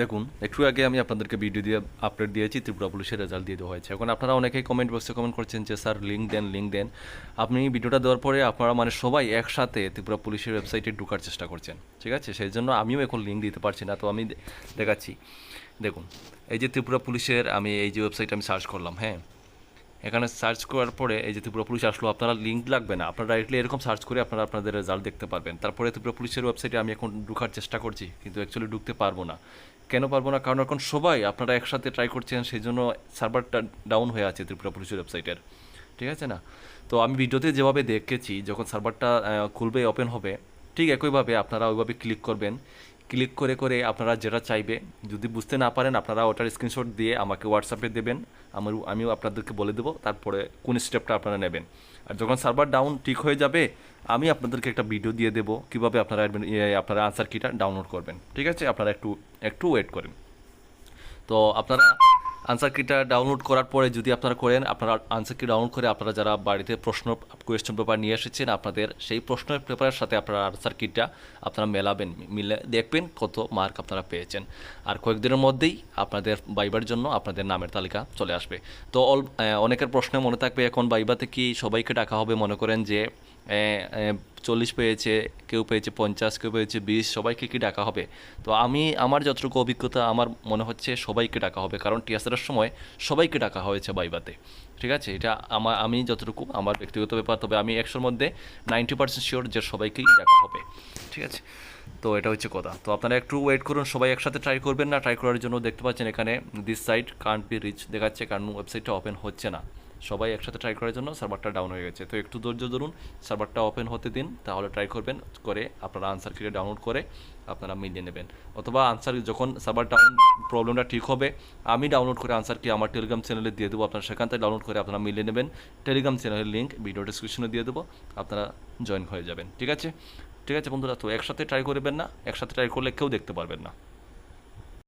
দেখুন, একটু আগে আমি আপনাদেরকে ভিডিও দিয়ে আপলোড দিয়েছি, ত্রিপুরা পুলিশের রেজাল্ট দিয়ে দেওয়া হয়েছে। এখন আপনারা অনেকেই কমেন্ট বক্সে কমেন্ট করছেন যে, স্যার লিঙ্ক দেন লিঙ্ক দেন। আপনি ভিডিওটা দেওয়ার পরে আপনারা মানে সবাই একসাথে ত্রিপুরা পুলিশের ওয়েবসাইটে ঢোকার চেষ্টা করছেন, ঠিক আছে? সেই জন্য আমিও এখন লিঙ্ক দিতে পারছি না, তো আমি দেখাচ্ছি। দেখুন, এই যে ত্রিপুরা পুলিশের আমি এই যে ওয়েবসাইট আমি সার্চ করলাম হ্যাঁ? এখানে সার্চ করার পরে এই যে ত্রিপুরা পুলিশ আসলো, আপনারা লিঙ্ক লাগবে না। আপনারা ডাইরেক্টলি এরকম সার্চ করে আপনারা আপনাদের রেজাল্ট দেখতে পারবেন। তারপরে ত্রিপুরা পুলিশের ওয়েবসাইটে আমি এখন ঢোকার চেষ্টা করছি, কিন্তু অ্যাকচুয়ালি ঢুকতে পারব না। কেন পারব না? কারণ এখন সবাই আপনারা একসাথে ট্রাই করছেন সেই জন্য সার্ভারটা ডাউন হয়ে আছে ত্রিপুরা পুলিশের ওয়েবসাইটের ঠিক আছে না? তো আমি ভিডিওতে যেভাবে দেখেছি, যখন সার্ভারটা খুলবে ওপেন হবে, ঠিক একইভাবে আপনারা ওইভাবে ক্লিক করবেন। ক্লিক করে করে আপনারা যেটা চাইবে, যদি বুঝতে না পারেন, আপনারা ওটার স্ক্রিনশট দিয়ে আমাকে হোয়াটসঅ্যাপে দেবেন। আমার আমিও আপনাদেরকে বলে দেবো, তারপরে কোন স্টেপটা আপনারা নেবেন। আর যখন সার্ভার ডাউন ঠিক হয়ে যাবে, আমি আপনাদেরকে একটা ভিডিও দিয়ে দেবো, কীভাবে আপনারা আপনারা আনসার কিটা ডাউনলোড করবেন। ঠিক আছে? আপনারা একটু একটু ওয়েট করেন। তো আপনারা আনসার কিটা ডাউনলোড করার পরে যদি আপনারা করেন, আপনারা আনসার কি ডাউনলোড করে আপনারা যারা বাড়িতে প্রশ্ন কোয়েশ্চেন পেপার নিয়ে এসেছেন, আপনাদের সেই প্রশ্নের পেপারের সাথে আপনারা আনসার কিটা আপনারা মেলাবেন, মিলে দেখবেন কত মার্ক আপনারা পেয়েছেন। আর কয়েকদিনের মধ্যেই আপনাদের বাইবার জন্য আপনাদের নামের তালিকা চলে আসবে। তো অল অনেকের প্রশ্নে মনে থাকবে, এখন বাইবাতে কি সবাইকে ডাকা হবে? মনে করেন যে চল্লিশ পেয়েছে, কেউ পেয়েছে পঞ্চাশ, কেউ পেয়েছে বিশ, সবাইকে কি ডাকা হবে? তো আমি, আমার যতটুকু অভিজ্ঞতা, আমার মনে হচ্ছে সবাইকে ডাকা হবে। কারণ টিএসআরের সময় সবাইকে ডাকা হয়েছে বাইবাতে। ঠিক আছে? এটা আমার আমি যতটুকু, আমার ব্যক্তিগত ব্যাপার, তবে আমি একশোর মধ্যে নাইনটি পার্সেন্ট শিওর যে সবাইকেই ডাকা হবে। ঠিক আছে? তো এটা হচ্ছে কথা। তো আপনারা একটু ওয়েট করুন, সবাই একসাথে ট্রাই করবেন না? ট্রাই করার জন্য দেখতে পাচ্ছেন এখানে this site can't be reach দেখাচ্ছে কারণ ওয়েবসাইটটা ওপেন হচ্ছে না। সবাই একসাথে ট্রাই করার জন্য সার্ভারটা ডাউন হয়ে গেছে। তো একটু ধৈর্য ধরুন সার্ভারটা ওপেন হতে দিন, তাহলে ট্রাই করবেন করে আপনারা আনসার কিটে ডাউনলোড করে আপনারা মিলিয়ে নেবেন। অথবা আনসার যখন সার্ভার ডাউন প্রবলেমটা ঠিক হবে, আমি ডাউনলোড করে আনসার কি আমার টেলিগ্রাম চ্যানেলে দিয়ে দেবো আপনারা সেখান থেকে ডাউনলোড করে আপনারা মিলিয়ে নেবেন। টেলিগ্রাম চ্যানেলের লিঙ্ক ভিডিও ডিসক্রিপশনে দিয়ে দেবো, আপনারা জয়েন হয়ে যাবেন। ঠিক আছে? ঠিক আছে বন্ধুরা, তো একসাথে ট্রাই করবেন না, একসাথে ট্রাই করলে কেউ দেখতে পারবেন না।